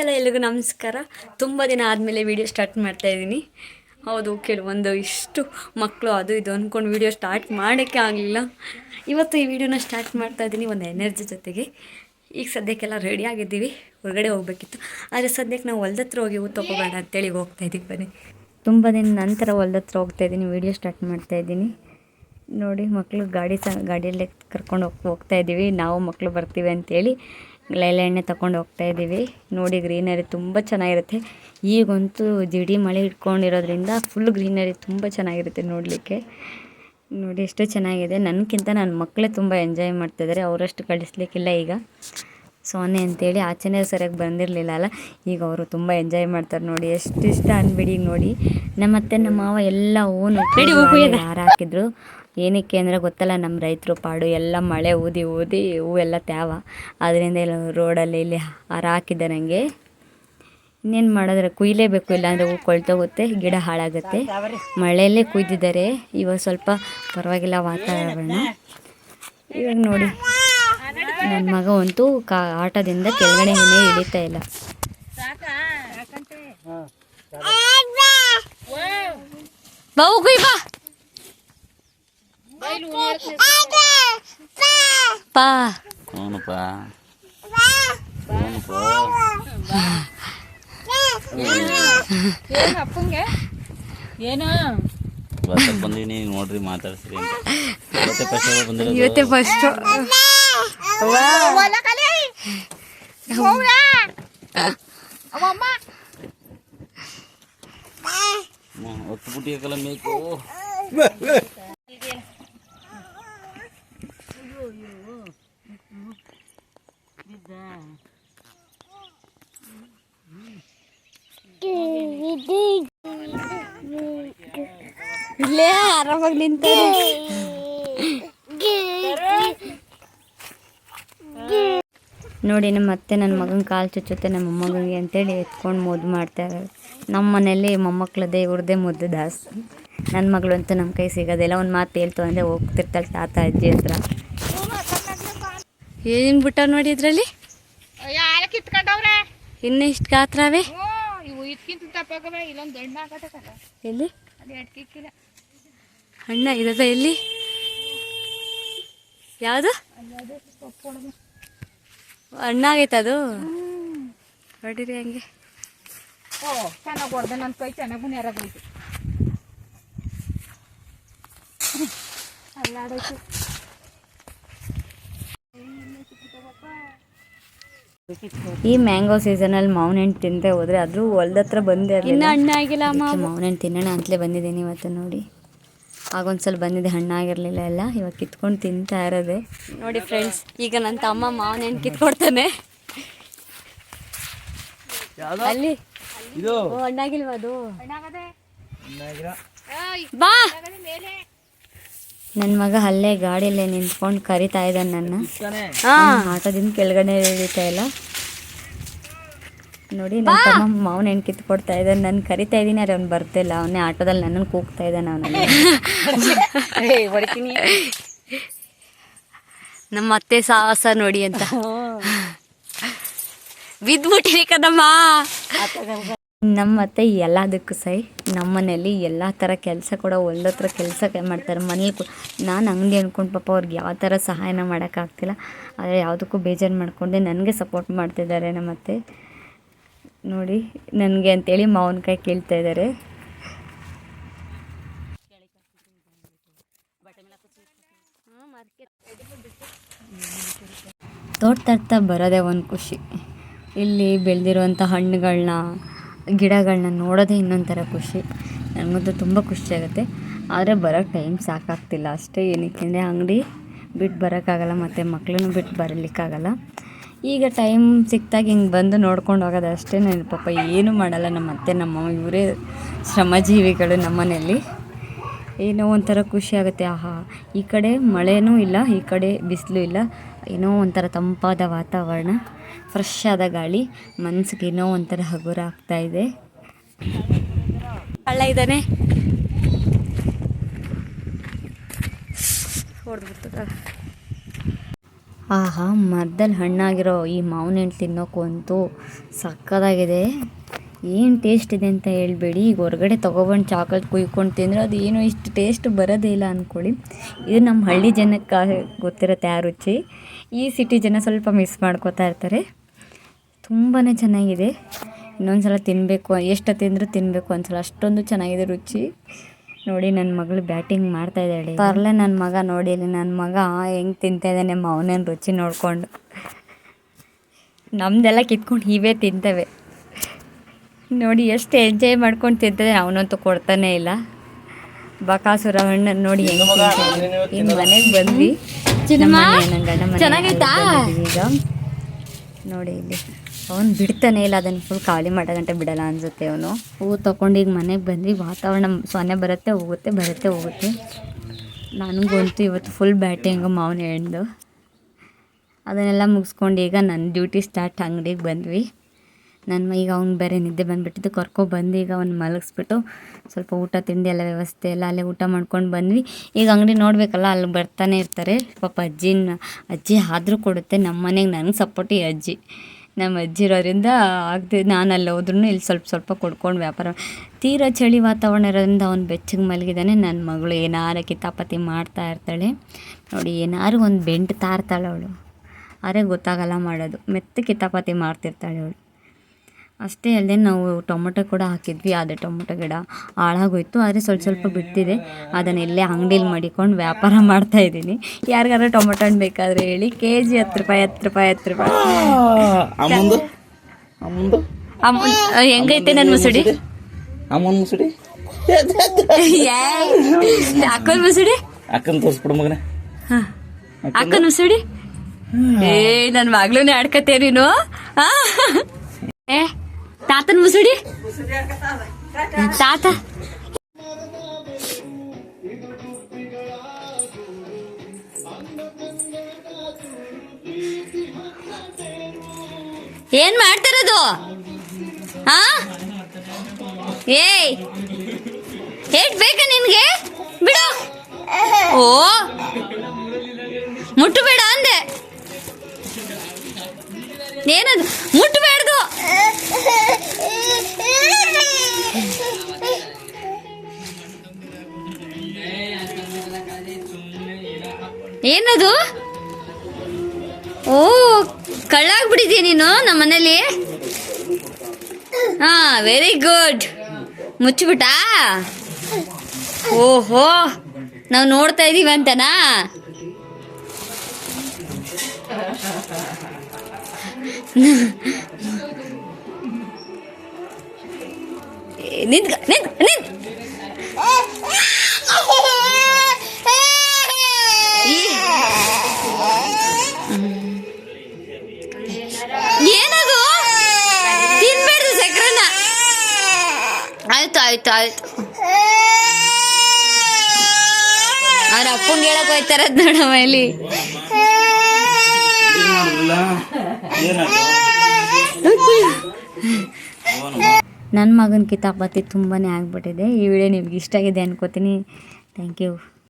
ಎಲ್ಲ ಎಲ್ರಿಗೂ ನಮಸ್ಕಾರ. ತುಂಬ ದಿನ ಆದಮೇಲೆ ವೀಡಿಯೋ ಸ್ಟಾರ್ಟ್ ಮಾಡ್ತಾ ಇದ್ದೀನಿ. ಹೌದು ಕೆಲವೊಂದು ಇಷ್ಟು ಮಕ್ಕಳು ಅದು ಇದು ಅಂದ್ಕೊಂಡು ವೀಡಿಯೋ ಸ್ಟಾರ್ಟ್ ಮಾಡೋಕ್ಕೆ ಆಗಲಿಲ್ಲ. ಇವತ್ತು ಈ ವಿಡಿಯೋನ ಸ್ಟಾರ್ಟ್ ಮಾಡ್ತಾ ಇದ್ದೀನಿ ಒಂದು ಎನರ್ಜಿ ಜೊತೆಗೆ. ಈಗ ಸದ್ಯಕ್ಕೆಲ್ಲ ರೆಡಿ ಆಗಿದ್ದೀವಿ. ಹೊರಗಡೆ ಹೋಗ್ಬೇಕಿತ್ತು. ಆದರೆ ಸದ್ಯಕ್ಕೆ ನಾವು ಹೊಲ್ದ ಹತ್ರ ಹೋಗಿ ಹೂ ತೊಗೋಬೇಡ ಅಂತೇಳಿ ಹೋಗ್ತಾ ಇದ್ದೀವಿ ಬನ್ನಿ. ತುಂಬ ದಿನ ನಂತರ ಹೊಲ್ದ ಹತ್ರ ಹೋಗ್ತಾ ಇದ್ದೀನಿ ವೀಡಿಯೋ ಸ್ಟಾರ್ಟ್ ಮಾಡ್ತಾ ಇದ್ದೀನಿ. ನೋಡಿ ಮಕ್ಕಳು ಗಾಡಿ ಸ, ಗಾಡಿಯಲ್ಲೇ ಕರ್ಕೊಂಡು ಹೋಗಿ, ಹೋಗ್ತಾ ಇದ್ದೀವಿ. ನಾವು ಮಕ್ಕಳು ಬರ್ತೀವಿ ಅಂತೇಳಿ. ಎಣ್ಣೆ ತಗೊಂಡು ಹೋಗ್ತಾ ಇದ್ದೀವಿ. ನೋಡಿ ಗ್ರೀನರಿ ತುಂಬ ಚೆನ್ನಾಗಿರುತ್ತೆ. ಈಗಂತೂ ಜಿಡಿ ಮಳೆ ಇಟ್ಕೊಂಡಿರೋದ್ರಿಂದ ಫುಲ್ ಗ್ರೀನರಿ ತುಂಬ ಚೆನ್ನಾಗಿರುತ್ತೆ ನೋಡಲಿಕ್ಕೆ. ನೋಡಿ ಎಷ್ಟು ಚೆನ್ನಾಗಿದೆ. ನನಗಿಂತ ನನ್ನ ಮಕ್ಕಳೇ ತುಂಬ ಎಂಜಾಯ್ ಮಾಡ್ತಿದ್ದಾರೆ ಅವರಷ್ಟು ಕಳಿಸ್ಲಿಕ್ಕಿಲ್ಲ ಈಗ. ಸೋನೆ ಅಂತೇಳಿ ಆಚೆನೇ ಸರಿಯಾಗಿ ಬಂದಿರಲಿಲ್ಲ ಅಲ್ಲ. ಈಗ ಅವರು ತುಂಬ ಎಂಜಾಯ್ ಮಾಡ್ತಾರೆ ನೋಡಿ. ಎಷ್ಟು ಇಷ್ಟ ಅನ್ಬಿಡಿ ನೋಡಿ. ನಮ್ಮ ಅತ್ತೆ ನಮ್ಮ ಮಾವ ಎಲ್ಲ ಓನ್ ಹಾರ ಹಾಕಿದ್ರು ಏನಕ್ಕೆ ಅಂದರೆ ಗೊತ್ತಲ್ಲ ನಮ್ಮ ರೈತರು ಪಾಡು ಎಲ್ಲ ಮಳೆ ಊದಿ ಊದಿ ಹೂವೆಲ್ಲ ತ್ಯಾವ. ಅದರಿಂದ ಎಲ್ಲ ರೋಡಲ್ಲಿ ಇಲ್ಲಿ ಹಾರ ಹಾಕಿದ್ದಾರೆ ನನಗೆ ಇನ್ನೇನು ಮಾಡಿದ್ರೆ ಕುಯ್ಲೇಬೇಕು ಇಲ್ಲಾಂದರೆ ಹೂ ಕೊಳ್ತೋಗುತ್ತೆ ಗಿಡ ಹಾಳಾಗುತ್ತೆ. ಮಳೆಯಲ್ಲೇ ಕುಯ್ದಿದ್ದಾರೆ. ಇವಾಗ ಸ್ವಲ್ಪ ಪರವಾಗಿಲ್ಲ ವಾತಾವರಣ. ಇವಾಗ ನೋಡಿ ನನ್ನ ಮಗ ಅಂತೂ ಕಾ ಆಟದಿಂದ ಕೆಳಗಡೆ ಏನೇ ಇಳಿತಾ ಇಲ್ಲ. ಬಾವು ಕುಯ್ ಬಾ ಪಾ ಅವನಪ್ಪ ಅವನಪ್ಪ ಏನು ಅಪ್ಪಂಗೆ ಏನು ಇವತ್ತ ಬಂದೀನಿ ನೋಡ್ರಿ ಮಾತಾಡ್ಸ್ರಿ ಅಂತ ಇವತ್ತೇ ಫಸ್ಟ್ ಬಂದಿರೋದು ಇವತ್ತೇ ಫಸ್ಟು ಹೊಲ ಕಲಿ ಹೋಗ್ಲಾ? ಅವಮ್ಮ ಹ್ಮ್, ಹೊತ್ತು ಬಿಟ್ಟಿಯಕ್ಕಲ್ಲ ಮೇಕು ಇಲ್ಲೇ ಆರಾಮಾಗಿ ನಿಂತಾರೆ ನೋಡಿ ನಮ್ಮ ಅತ್ತೆ ನನ್ನ ಮಗನ ಕಾಲು ಚುಚ್ಚುತ್ತೆ ನಮ್ಮ ಮೊಮ್ಮಗನಿಗೆ ಅಂತೇಳಿ ಎತ್ಕೊಂಡು ಮುದ್ದು ಮಾಡ್ತಾರೆ ನಮ್ಮ ಮನೇಲಿ ಮೊಮ್ಮಕ್ಳದೇ ಇವ್ರದ್ದೇ ಮುದ್ದು ದಾಸ್ತಿ ನನ್ನ ಮಗಳು ಅಂತೂ ನಮ್ಮ ಕೈ ಸಿಗೋದಿಲ್ಲ ಒಂದು ಮಾತು ಹೇಳ್ತು ಅಂದರೆ ಹೋಗ್ತಿರ್ತಾಳೆ ತಾತ ಅಜ್ಜಿ ಹತ್ರ. ಏನು ಬಿಟ್ಟ ನೋಡಿ ಇದರಲ್ಲಿ? ಇನ್ನೂ ಇಷ್ಟು ಗಾತ್ರವೇ? ಎಲ್ಲಿ? ಅಣ್ಣ ಇರದ ಎಲ್ಲಿ? ಯಾವುದು? ಅಣ್ಣ ಆಗೈತೆ ಅದು? ಹೊಡಿರಿ ಹಂಗೆ. ಓ ಚೆನ್ನಾಗಿ ಹೊಡೆದ ನನ್ನ ಕೈ ಚೆನ್ನಾಗೂ ಅಲ್ಲಾಡೋಯ್ತು ಈ ಮ್ಯಾಂಗೋ ಸೀಸನಲ್ಲಿ ಮಾವಿನ ಹಣ್ಣು ತಿಂದೆ ಹೋದ್ರೆ ಅದ್ರೂ ಹೊಲ್ದ ಹತ್ರ ಬಂದೆ ಇನ್ನು ಹಣ್ಣು ಆಗಿಲ್ಲ ಮಾವಿನ ಹಣ್ಣು ತಿನ್ನೋಣ ಅಂತಲೇ ಬಂದಿದ್ದೀನಿ ಇವತ್ತು ನೋಡಿ. ಆಗೊಂದ್ಸಲ ಬಂದಿದೆ ಹಣ್ಣಾಗಿರಲಿಲ್ಲ ಎಲ್ಲ. ಇವಾಗ ಕಿತ್ಕೊಂಡು ತಿಂತಾ ಇರೋದೆ. ನೋಡಿ ಫ್ರೆಂಡ್ಸ್ ಈಗ ನನ್ನ ತಮ್ಮ ಮಾವನ ಹಣ್ಣು ಕಿತ್ಕೊಡ್ತಾನೆ. ಅಲ್ಲಿ. ಇದು. ಓ ಹಣ್ಣಾಗಿಲ್ವಾ ಅದು? ಬಾ. ಮೇಲೆ. ನನ್ನ ಮಗ ಅಲ್ಲೇ ಗಾಡಿಯಲ್ಲೇ ನಿಂತ್ಕೊಂಡು ಕರಿತಾ ಇದ್ದಾನೆ ನನ್ನ. ಆಟದಿಂದ ಆಟೋದಿಂದ ಕೆಳಗಡೆ ಇಳಿತಾ ಇಲ್ಲ. ನೋಡಿ ನಮ್ಮ ತಮ್ಮ ಮಾವನ ಹೆಣ್ಣು ಕಿತ್ಕೊಡ್ತಾ ಇದ್ದಾನೆ ನಾನು ಕರಿತಾ ಇದ್ದೀನಿ ಅವ್ನು ಬರ್ತಿಲ್ಲ. ಅವನೇ ಆಟೋದಲ್ಲಿ ನನ್ನನ್ನು ಕೂಗ್ತಾ ಇದ್ದಾನೆ ಅವನಲ್ಲಿ ನಮ್ಮ ಅತ್ತೆ ಸಾಹಸ ನೋಡಿ ಅಂತ. ಬಿದ್ಬಿಟ್ಟಿರಿ ಕದಮ್ಮ. ನಮ್ಮ ಅತ್ತೆ ಎಲ್ಲದಕ್ಕೂ ಸೈ ನಮ್ಮನೇಲಿ ಎಲ್ಲ ಥರ ಕೆಲಸ ಕೂಡ ಒಂದತ್ರ ಕೆಲಸ ಮಾಡ್ತಾರೆ. ಮನೇಲಿ ನಾನು ಹಂಗೆ ಅಂದ್ಕೊಂಡು ಪಾಪ ಅವ್ರಿಗೆ ಯಾವ ಥರ ಸಹಾಯನ ಮಾಡೋಕ್ಕಾಗ್ತಿಲ್ಲ ಆದರೆ ಯಾವುದಕ್ಕೂ ಬೇಜಾರು ಮಾಡ್ಕೊಂಡೆ. ನನಗೆ ಸಪೋರ್ಟ್ ಮಾಡ್ತಿದ್ದಾರೆ ನಮ್ಮ ಅತ್ತೆ. ನೋಡಿ, ನನಗೆ ಅಂತೇಳಿ ಮಾವಿನಕಾಯಿ ಕೇಳ್ತಾ ಇದ್ದಾರೆ ತೋಟ ತರ್ತಾ ಬರೋದೇ ಒಂದು ಖುಷಿ. ಇಲ್ಲಿ ಬೆಳೆದಿರುವಂಥ ಹಣ್ಣುಗಳನ್ನ ಗಿಡಗಳನ್ನ ನೋಡೋದೇ ಇನ್ನೊಂಥರ ಖುಷಿ. ನನಗಂತೂ ತುಂಬ ಖುಷಿಯಾಗುತ್ತೆ ಆದರೆ ಬರೋಕ್ಕೆ ಟೈಮ್ ಸಾಕಾಗ್ತಿಲ್ಲ. ಅಷ್ಟೇ ಏನಕ್ಕೆ ಅಂದರೆ ಅಂಗಡಿ ಬಿಟ್ಟು ಬರೋಕ್ಕಾಗಲ್ಲ, ಮತ್ತು ಮಕ್ಕಳನ್ನು ಬಿಟ್ಟು ಬರಲಿಕ್ಕಾಗಲ್ಲ. ಈಗ ಟೈಮ್ ಸಿಕ್ತಾಗ ಹಿಂಗೆ ಬಂದು ನೋಡ್ಕೊಂಡು ಹೋಗೋದು ಅಷ್ಟೇ ನನ್ನ ಪಾಪ ಏನೂ ಮಾಡಲ್ಲ ನಮ್ಮ ಅತ್ತೆ, ನಮ್ಮ ಇವರೇ ಶ್ರಮಜೀವಿಗಳು ನಮ್ಮನೆಯಲ್ಲಿ ಏನೋ ಒಂಥರ ಖುಷಿ ಆಗುತ್ತೆ. ಆಹಾ, ಈ ಕಡೆ ಮಳೆನೂ ಇಲ್ಲ, ಈ ಕಡೆ ಬಿಸಿಲು ಇಲ್ಲ. ಏನೋ ಒಂಥರ ತಂಪಾದ ವಾತಾವರಣ ಫ್ರೆಶ್ ಆದ ಗಾಳಿ, ಮನ್ಸಿಗೆ ಏನೋ ಒಂಥರ ಹಗುರ ಆಗ್ತಾ ಇದೆ. ಹಳ್ಳ ಇದ್ದಾನೆ. ಹೊಡೆದ್ಬಿಡ್ತದ ಆಹಾ ಮರದಲ್ಲಿ ಹಣ್ಣಾಗಿರೋ ಈ ಮಾವಿನ ಹಣ್ಣು ತಿನ್ನೋಕ್ಕಂತೂ ಸಕ್ಕತ್ತಾಗಿದೆ ಏನು ಟೇಸ್ಟ್ ಇದೆ ಅಂತ ಹೇಳ್ಬೇಡಿ. ಈಗ ಹೊರಗಡೆ ತೊಗೊಬಂದು ಚಾಕ್ಲೇಟ್ ಕುಯ್ಕೊಂಡು ತಿಂದರೆ ಅದು ಏನು ಇಷ್ಟು ಟೇಸ್ಟ್ ಬರೋದೇ ಇಲ್ಲ ಅಂದ್ಕೊಳ್ಳಿ ಇದು ನಮ್ಮ ಹಳ್ಳಿ ಜನಕ್ಕೆ ಗೊತ್ತಿರುತ್ತೆ ಆ ರುಚಿ. ಈ ಸಿಟಿ ಜನ ಸ್ವಲ್ಪ ಮಿಸ್ ಮಾಡ್ಕೋತಾ ಇರ್ತಾರೆ. ತುಂಬಾ ಚೆನ್ನಾಗಿದೆ. ಇನ್ನೊಂದು ಸಲ ತಿನ್ನಬೇಕು ಎಷ್ಟು ತಿಂದರೂ ತಿನ್ನಬೇಕು ಅನ್ಸಲ್ಲ ಅಷ್ಟೊಂದು ಚೆನ್ನಾಗಿದೆ ರುಚಿ. ನೋಡಿ ನನ್ನ ಮಗಳು ಬ್ಯಾಟಿಂಗ್ ಮಾಡ್ತಾ ಇದ್ದಾಳೆ. ಪರ್ಲೆ ನನ್ನ ಮಗ ನೋಡಿ ಇಲ್ಲಿ ನನ್ನ ಮಗ ಹೆಂಗೆ ತಿಂತಾ ಇದ್ದಾನೆ ಮಾವನ ರುಚಿ ನೋಡಿಕೊಂಡು. ನಮ್ದೆಲ್ಲ ಕಿತ್ಕೊಂಡು ಇವೇ ತಿಂತವೆ. ನೋಡಿ ಎಷ್ಟು ಎಂಜಾಯ್ ಮಾಡ್ಕೊಂಡು ತಿಂತದೆ ಅವನಂತೂ ಕೊಡ್ತಾನೆ ಇಲ್ಲ. ಬಕಾಸುರ ಹಣ್ಣನ್ನು ನೋಡಿ ಹೆಂಗೆ ಇನ್ನು ಮನೆಗೆ ಬಂದ್ವಿ. ನನ್ನ ಗಂಡ ಮನೆ ಚೆನ್ನಾಗೈತಾ? ಈಗ. ನೋಡಿ ಇಲ್ಲಿ. ಅವನು ಬಿಡ್ತಾನೆ ಇಲ್ಲ, ಅದನ್ನು ಫುಲ್ ಖಾಲಿ ಮಾಡೋ ಗಂಟೆ ಬಿಡಲ್ಲ ಅನ್ಸುತ್ತೆ ಅವನು. ಹೂವು ತೊಗೊಂಡು ಈಗ ಮನೆಗೆ ಬಂದ್ವಿ, ವಾತಾವರಣ ಸೊನ್ನೆ ಬರುತ್ತೆ, ಹೋಗುತ್ತೆ ಬರುತ್ತೆ, ಹೋಗುತ್ತೆ. ನನಗಂತೂ ಇವತ್ತು ಫುಲ್ ಬ್ಯಾಟಿಂಗು ಮಾವನ ಹೆಣ್ದು. ಅದನ್ನೆಲ್ಲ ಮುಗಿಸ್ಕೊಂಡು ಈಗ ನನ್ನ ಡ್ಯೂಟಿ ಸ್ಟಾರ್ಟ್ ಅಂಗಡಿಗೆ ಬಂದ್ವಿ. ನನ್ನ ಈಗ ಅವ್ನು ಬೇರೆ ನಿದ್ದೆ ಬಂದುಬಿಟ್ಟಿದ್ದು ಕರ್ಕೊಬಂದು ಈಗ ಅವ್ನು ಮಲಗಿಸ್ಬಿಟ್ಟು ಸ್ವಲ್ಪ ಊಟ, ತಿಂಡಿ ಎಲ್ಲ ವ್ಯವಸ್ಥೆ ಎಲ್ಲ ಅಲ್ಲೇ ಊಟ ಮಾಡ್ಕೊಂಡು ಬಂದ್ವಿ. ಈಗ ಅಂಗಡಿ ನೋಡಬೇಕಲ್ಲ, ಅಲ್ಲಿ ಬರ್ತಾನೆ ಇರ್ತಾರೆ. ಪಾಪ ಅಜ್ಜಿನ, ಅಜ್ಜಿ ಆದರೂ ಕೊಡುತ್ತೆ ನಮ್ಮ ಮನೆಗೆ ನನಗೆ ಸಪೋರ್ಟ್ ಈ ಅಜ್ಜಿ. ನಮ್ಮ ಅಜ್ಜಿ ಇರೋದ್ರಿಂದ ಆಗದೆ ನಾನು ಅಲ್ಲಿ ಹೋದ್ರೂ ಇಲ್ಲಿ ಸ್ವಲ್ಪ ಸ್ವಲ್ಪ ಕೊಡ್ಕೊಂಡು ವ್ಯಾಪಾರ ತೀರಾ ಚಳಿ ವಾತಾವರಣ ಇರೋದ್ರಿಂದ ಅವ್ನು ಬೆಚ್ಚಗೆ ಮಲಗಿದ್ದಾನೆ ನನ್ನ ಮಗಳು ಏನಾರು ಕಿತಾಪತಿ ಮಾಡ್ತಾ ಇರ್ತಾಳೆ. ನೋಡಿ, ಏನಾರು ಒಂದು ಬೆಂಟ್ ತಾರ್ತಾಳೆ ಅವಳು. ಆದರೆ ಗೊತ್ತಾಗಲ್ಲ ಮಾಡೋದು. ಮೆತ್ತ ಕಿತಾಪತಿ ಮಾಡ್ತಿರ್ತಾಳೆ ಅವಳು. ಅಷ್ಟೇ ಅಲ್ಲದೆ ನಾವು ಟೊಮೊಟೊ ಕೂಡ ಹಾಕಿದ್ವಿ. ಅದೇ ಟೊಮೊಟೊ ಗಿಡ ಹಾಳಾಗೋಯ್ತು. ಆದರೆ ಸ್ವಲ್ಪ ಸ್ವಲ್ಪ ಬಿಡ್ತಿದೆ ಅದನ್ನ ಇಲ್ಲೇ ಅಂಗಡೀಲಿ ಮಡಿಕೊಂಡು ವ್ಯಾಪಾರ ಮಾಡ್ತಾ ಇದ್ದೀನಿ. ಯಾರಿಗಾದ್ರೆ ಟೊಮೊಟೊ ಹಣ್ಣು ಬೇಕಾದರೆ ಹೇಳಿ. ಕೆ ಜಿ ಹತ್ತು ರೂಪಾಯಿ ಹತ್ತು ರೂಪಾಯಿ ಹತ್ತು ರೂಪಾಯಿ. ಹೆಂಗೈತೆ ನನ್ನ ಮುಸುಡಿ? ಅಮ್ಮನ ಮುಸುಡಿ? ಅಕ್ಕನ ಮುಸುಡಿ? ಅಕ್ಕನ ತೋರಿಸ್ಬಿಡು ಮಗನ. ಅಕ್ಕನ ಮುಸುಡಿ? ಏ ನನ್ನ ಮಗಳೂನೇ ಆಡ್ಕತ್ತೇ ನೀನು? ಏ ತಾತನ ಮುಸುಡಿ? ತಾತ? ಏನ್ ಮಾಡ್ತಿರೋದು? ಹಾ ಏಯ್! ಏಟ್ ಬೇಕಾ ನಿನ್ಗೆ? ಬಿಡು. ಓ! ಮುಟ್ಟಬೇಡ ಅಂದೆ. ಏನದು? ಮುಟ್ಟಬೇಡ್ದು ಏನದು? ಓ, ಕಳ್ಳಾಗ್ಬಿಟ್ಟಿದ್ಯಾ ನೀನು ನಮ್ಮ ಮನೇಲಿ ಹಾ ವೆರಿ ಗುಡ್ ಮುಚ್ಚಿಬಿಟ್ಟಾ? ಓಹೋ, ನಾವು ನೋಡ್ತಾ ಇದೀವಿ ಅಂತನಾ? ನಿಂತ್ಕ ನಿಂತ್ ನಿಂತ್ ಆಯ್ತು ಆಯ್ತು. ಅವ್ರ ಅಪ್ಪಂಗೆ ಹೇಳಕ್ ಹೋಯ್ತಾರದ್ ನೋಡಮ್ಮ ಇಲ್ಲಿ. ನನ್ನ ಮಗನ ಕಿತಾಪತಿ ತುಂಬಾ ಆಗ್ಬಿಟ್ಟಿದೆ. ಈ ವಿಡಿಯೋ ನಿಮ್ಗೆ ಇಷ್ಟ ಆಗಿದೆ ಅನ್ಕೋತೀನಿ. Thank you